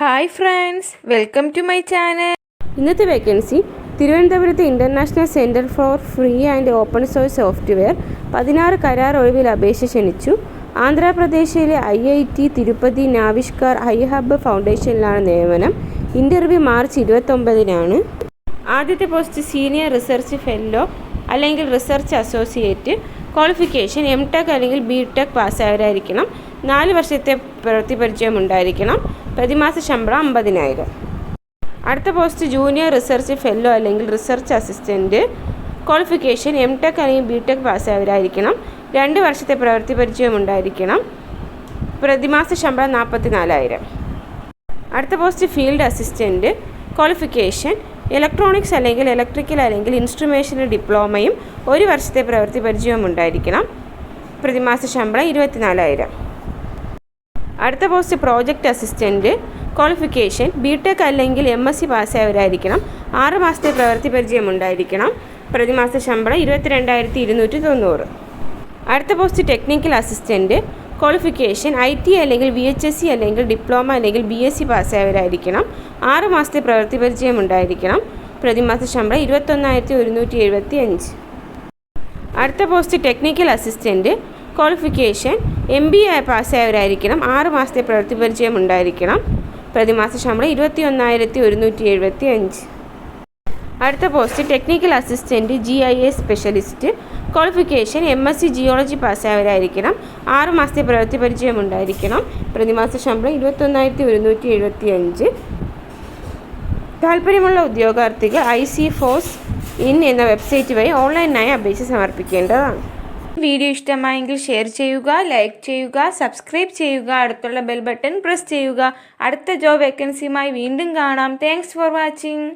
Hi friends welcome to my channel. ഇന്നത്തെ vacancy തിരുവനന്തപുരത്ത് international centre for free and open source software പതിനാറ് കരാർ ഒഴിവിൽ അപേക്ഷ ക്ഷണിച്ചു. ആന്ധ്രാപ്രദേശിലെ I I T Tirupati Navishkar I hub ഫൗണ്ടേഷനിലാണ് നിയമനം. ഇന്റർവ്യൂ മാർച്ച് ഇരുപത്തൊമ്പതിനാണ്. ആദ്യത്തെ പോസ്റ്റ് സീനിയർ റിസർച്ച് ഫെല്ലോ അല്ലെങ്കിൽ research associate qualification M tech അല്ലെങ്കിൽ ബി ടെക് പാസ്സായവരായിരിക്കണം. നാല് വർഷത്തെ പ്രവൃത്തി പരിചയം ഉണ്ടായിരിക്കണം. പ്രതിമാസ ശമ്പളം അമ്പതിനായിരം. അടുത്ത പോസ്റ്റ് ജൂനിയർ റിസർച്ച് ഫെല്ലോ അല്ലെങ്കിൽ research assistant qualification M tech അല്ലെങ്കിൽ ബി ടെക് പാസ്സായവരായിരിക്കണം. രണ്ട് വർഷത്തെ പ്രവൃത്തി പരിചയം ഉണ്ടായിരിക്കണം. പ്രതിമാസ ശമ്പളം നാൽപ്പത്തി നാലായിരം അടുത്ത post field assistant qualification electronics അല്ലെങ്കിൽ ഇലക്ട്രിക്കൽ അല്ലെങ്കിൽ ഇൻസ്ട്രുമേഷനിൽ ഡിപ്ലോമയും ഒരു വർഷത്തെ പ്രവൃത്തി പരിചയവും ഉണ്ടായിരിക്കണം. പ്രതിമാസ ശമ്പളം ഇരുപത്തിനാലായിരം. അടുത്ത post project assistant qualification B tech അല്ലെങ്കിൽ എം എസ് സി പാസ്സായവരായിരിക്കണം. ആറ് മാസത്തെ പ്രവൃത്തി പരിചയം ഉണ്ടായിരിക്കണം. പ്രതിമാസ ശമ്പളം ഇരുപത്തിരണ്ടായിരത്തി ഇരുന്നൂറ്റി തൊണ്ണൂറ്. അടുത്ത post technical assistant qualification I T അല്ലെങ്കിൽ വി എച്ച് എസ് സി അല്ലെങ്കിൽ ഡിപ്ലോമ അല്ലെങ്കിൽ ബി എസ് സി പാസ്സായവരായിരിക്കണം. ആറ് മാസത്തെ പ്രവൃത്തി പരിചയം ഉണ്ടായിരിക്കണം. പ്രതിമാസ ശമ്പളം ഇരുപത്തൊന്നായിരത്തി ഒരുന്നൂറ്റി എഴുപത്തി അഞ്ച് അടുത്ത post technical assistant qualification M B A പാസ്സായവരായിരിക്കണം. ആറ് മാസത്തെ പ്രവൃത്തി പരിചയം ഉണ്ടായിരിക്കണം. പ്രതിമാസ ശമ്പളം ഇരുപത്തി ഒന്നായിരത്തി ഒരുന്നൂറ്റി എഴുപത്തി അഞ്ച് അടുത്ത post technical assistant G I A specialist qualification M S C geology പാസ്സായവരായിരിക്കണം. ആറ് മാസത്തെ പ്രവൃത്തി പരിചയം ഉണ്ടായിരിക്കണം. പ്രതിമാസ ശമ്പളം ഇരുപത്തൊന്നായിരത്തി ഒരുന്നൂറ്റി എഴുപത്തി അഞ്ച് താല്പര്യമുള്ള ഉദ്യോഗാർത്ഥികൾ ഐ സി ഫോഴ്സ് ഇൻ എന്ന വെബ്സൈറ്റ് വഴി ഓൺലൈനായി അപേക്ഷ സമർപ്പിക്കേണ്ടതാണ്. വീഡിയോ ഇഷ്ടമായെങ്കിൽ ഷെയർ ചെയ്യുക ലൈക്ക് ചെയ്യുക സബ്സ്ക്രൈബ് ചെയ്യുക അടുത്തുള്ള ബെൽ ബട്ടൺ പ്രസ് ചെയ്യുക. അടുത്ത ജോബ് വേക്കൻസിയുമായി വീണ്ടും കാണാം. Thanks for watching